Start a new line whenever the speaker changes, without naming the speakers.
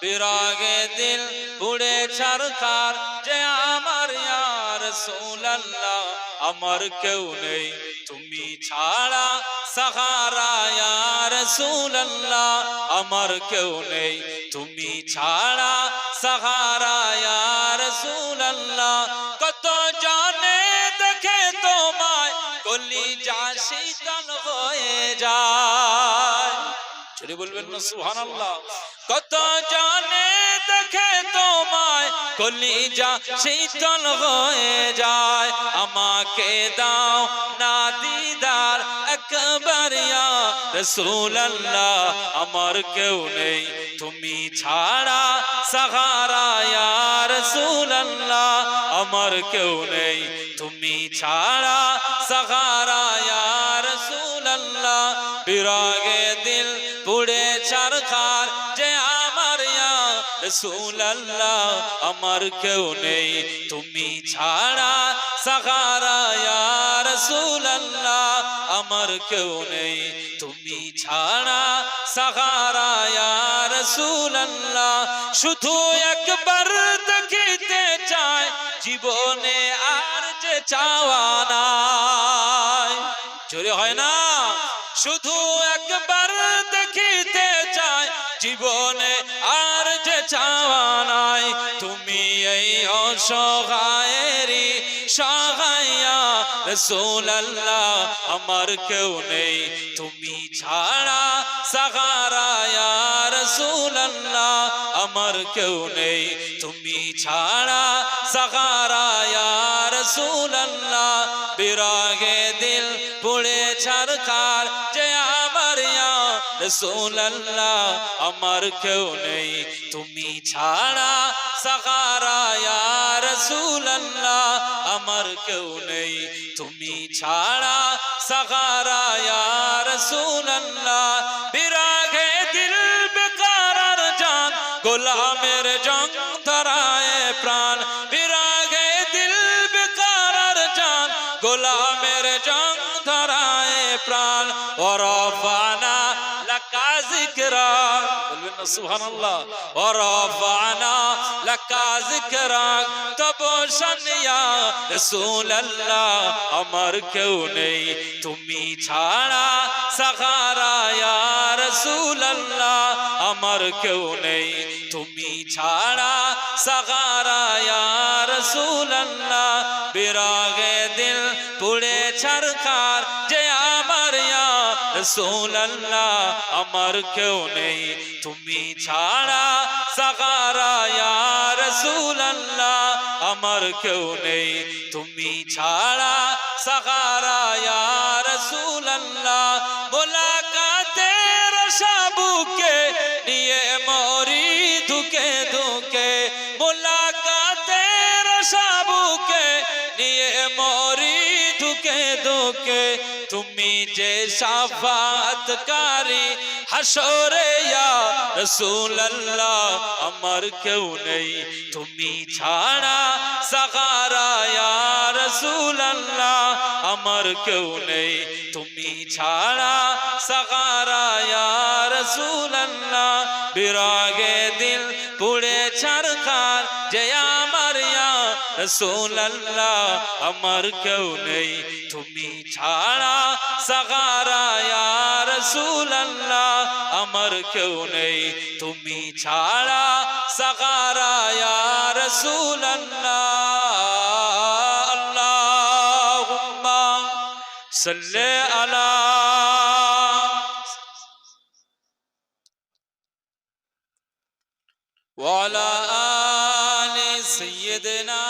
বিরাগে দিল পুড়ে ছারখার যে আমার ইয়ার সোল্লাহ আমার কেউ নেই। তুমি ছাড়া সাহারা ইয়ার সোল্লাহ আমার কেউ নেই। তুমি ছাড়া সাহারা ইয়ার সোল্লাহ কত জানে দেখে তোমায় কলি যা শীতল হয়ে যায়। ছেড়ে বলবেন না, সুবহানাল্লাহ। কত জানে দেখে তোমায় কলিজা শীতল হয়ে যায়। আমাকে দাও না দিদার একবার ইয়া রাসূলুল্লাহ, আমার কেউ নেই। তুমি ছাড়া সাহারা, ইয়া রাসূলুল্লাহ, আমার কেউ নেই। তুমি ছাড়া সাহারা, ইয়া রাসূলুল্লাহ, বিরাগে দিল পুড়ে ইয়া রাসূলুল্লাহ, আমার কেউ নেই। তুমি ছাড়া সাহারা রাসূলুল্লাহ, আমার কেউ নেই। তুমি ছাড়া সাহারা রাসূলুল্লাহ, শুধু একবার দেখিতে চায় জীবনে আর যে চাওয়া নাই। জোরে হয় না? শুধু একবার দেখিতে চায় জীবনে অসহায়েরই সহায়া রসুল্লাহ আমার কেউ নেই। তুমি ছাড়া সাহারায়া রসুল্লাহ আমার কেউ নেই। তুমি ছাড়া সাহারায়া রসুল্লাহ বিরাগে দিল পুড়ে ইয়া রসুল্লাহ আমার কেউ নেই। তুমি ছাড়া সাহারায়া রসুল্লাহ আমার কেউ নেই। তুমি ছাড়া সাহারায়া রসুল্লাহ বিরাগে দিল বেকারার জান, গোলামের জং ধরায় প্রাণ। বিরাগে দিল বেকারার জান, গোলামের জং ধরায় প্রাণ। ওরফানা লাকা জিকরা বলবেন না সুবহানাল্লাহ ওরফানা লাকা জিকরা তব শানিয়া রাসূলুল্লাহ, আমার কেউ নেই, তুমি ছাড়া সাহারা ইয়া রাসূলুল্লাহ, আমার কেউ নেই, তুমি ছাড়া সাহারা ইয়া বিরাগে দিল পুড়ে ছারখার, যে রাসূলুল্লাহ আমার কেউ নেই। তুমি ছাড়া সাহারা ইয়া রাসূলুল্লাহ আমার কেউ নেই। তুমি ছাড়া সাহারা ইয়া রাসূলুল্লাহ মোলাকাতের সাবুকে নিয়ে, মরি ধুকে ধুকে মোলাকাতের সাবুকে নিয়ে, মরি ধুকে তুমি যে সাফাতকারী হাসরে ইয়া রাসূলুল্লাহ আমার কেউ নেই তুমি ছাড়া সাহারা ইয়া রাসূলুল্লাহ আমার কেউ নেই তুমি ছাড়া সাহারা ইয়া রাসূলুল্লাহ বিরাগে দিল পুড়ে আমার ইয়া রাসূলুল্লাহ আমার কেউ নেই তুমি ছাড়া সাহারা ইয়া রাসূলুল্লাহ আমার কেউ নেই তুমি ছাড়া সাহারা ইয়া রাসূলুল্লাহ আল্লাহুম্মা সাল্লি আলা وعلى آل سيدنا